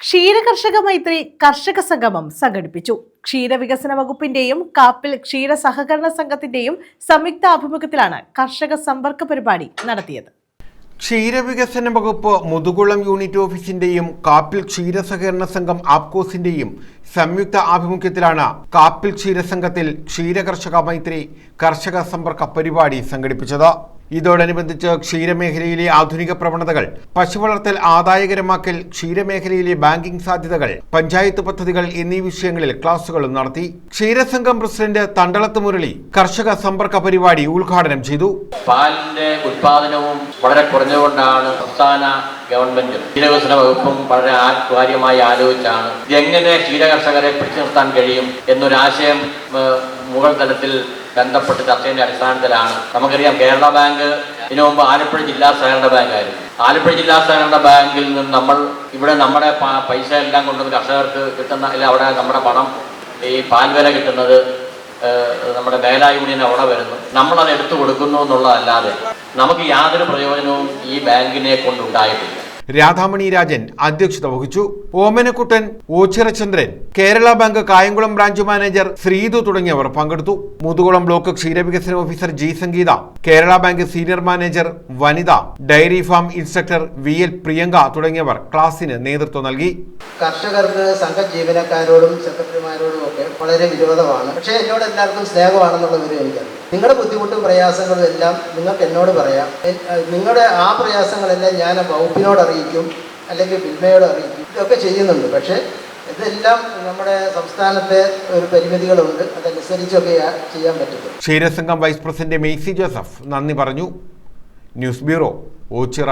ക്ഷീരകർഷക മൈത്രി കർഷക സംഗമം സംഘടിപ്പിച്ചു. ക്ഷീരവികസന വകുപ്പിന്റെയും കാപ്പിൽ ക്ഷീര സഹകരണ സംഘത്തിന്റെയും സംയുക്ത ആഭിമുഖ്യത്തിലാണ് കർഷക സമ്പർക്ക പരിപാടി നടത്തിയത്. ക്ഷീരവികസന വകുപ്പ് മുതുകുളം യൂണിറ്റ് ഓഫീസിന്റെയും കാപ്പിൽ ക്ഷീരസഹകരണ സംഘം ആപ്കോസിന്റെയും സംയുക്ത ആഭിമുഖ്യത്തിലാണ് കാപ്പിൽ ക്ഷീരസംഘത്തിൽ ക്ഷീരകർഷക മൈത്രി കർഷക സമ്പർക്ക പരിപാടി സംഘടിപ്പിച്ചത്. ഇതോടനുബന്ധിച്ച് ക്ഷീരമേഖലയിലെ ആധുനിക പ്രവണതകൾ പശുവളർത്തൽ ആദായകരമാക്കൽ ക്ഷീരമേഖലയിലെ ബാങ്കിംഗ് സാധ്യതകൾ പഞ്ചായത്ത് പദ്ധതികൾ എന്നീ വിഷയങ്ങളിൽ ക്ലാസുകളും നടത്തി ക്ഷീരസംഘം പ്രസിഡന്റ് തണ്ടളത്ത് മുരളി കർഷക സമ്പർക്ക പരിപാടി ഉദ്ഘാടനം ചെയ്തു. പാലിന്റെ ഉത്പാദനവും വളരെ കുറഞ്ഞുകൊണ്ടാണ് സംസ്ഥാന ഗവൺമെന്റും ക്ഷീരവികസന വകുപ്പും വളരെ കാര്യമായി ആലോചിച്ചാണ് എങ്ങനെ ക്ഷീരകർഷകരെ പിടിച്ചു നിർത്താൻ കഴിയും എന്നൊരാശയം മുകൾ തലത്തിൽ ബന്ധപ്പെട്ട് ചർച്ചയുടെ അടിസ്ഥാനത്തിലാണ്. നമുക്കറിയാം കേരള ബാങ്ക് ഇതിനു മുമ്പ് ആലപ്പുഴ ജില്ലാ സഹകരണ ബാങ്കായിരുന്നു. ആലപ്പുഴ ജില്ലാ സഹകരണ ബാങ്കിൽ നിന്ന് നമ്മൾ ഇവിടെ നമ്മുടെ പൈസ എല്ലാം കൊണ്ടുവന്ന് കർഷകർക്ക് കിട്ടുന്ന അല്ല അവിടെ നമ്മുടെ പണം ഈ പാൽ വില കിട്ടുന്നത് നമ്മുടെ മേലാ യൂണിയൻ അവിടെ വരുന്നു. നമ്മളത് എടുത്തു കൊടുക്കുന്നു എന്നുള്ളതല്ലാതെ നമുക്ക് യാതൊരു പ്രയോജനവും ഈ ബാങ്കിനെ കൊണ്ടുണ്ടായിട്ടില്ല. രാധാമണി രാജൻ അധ്യക്ഷത വഹിച്ചു. Omanakuttan Ochirachandran Kerala bank Kayamkulam branch manager Srithu തുടങ്ങിയവർ പങ്കെടുത്തു. മുതുകുളം ബ്ലോക്ക് ക്ഷീരവികസന officer G Sangeetha Kerala bank senior manager വനിത dairy farm instructor V L Priyanka തുടങ്ങിയവർ ക്ലാസിന് നേതൃത്വം നൽകി. കർഷകർക്ക് സംഘ ജീവനക്കാരോടും സെക്രട്ടറിമാരോടും ഒക്കെ വളരെ വിരോധമാണ്. പക്ഷേ എന്നോട് എല്ലാവർക്കും സ്നേഹമാണെന്നുള്ള വിവരം എനിക്കറിയാം. നിങ്ങളുടെ ബുദ്ധിമുട്ടും പ്രയാസങ്ങളും എല്ലാം നിങ്ങൾക്ക് എന്നോട് പറയാം. നിങ്ങളുടെ ആ പ്രയാസങ്ങളെല്ലാം ഞാൻ വകുപ്പിനോട് അറിയിക്കും അല്ലെങ്കിൽ ബിൽമയോട് അറിയിക്കും. ഇതൊക്കെ ചെയ്യുന്നുണ്ട്. പക്ഷേ ഇതെല്ലാം നമ്മുടെ സംസ്ഥാനത്തെ ഒരു പരിമിതികളുണ്ട്. അതനുസരിച്ചൊക്കെ ചെയ്യാൻ പറ്റുള്ളൂ ക്ഷീരസംഘം വൈസ് പ്രസിഡന്റ് മെയ്സി ജോസഫ് നന്ദി പറഞ്ഞു. News bureau Ochira.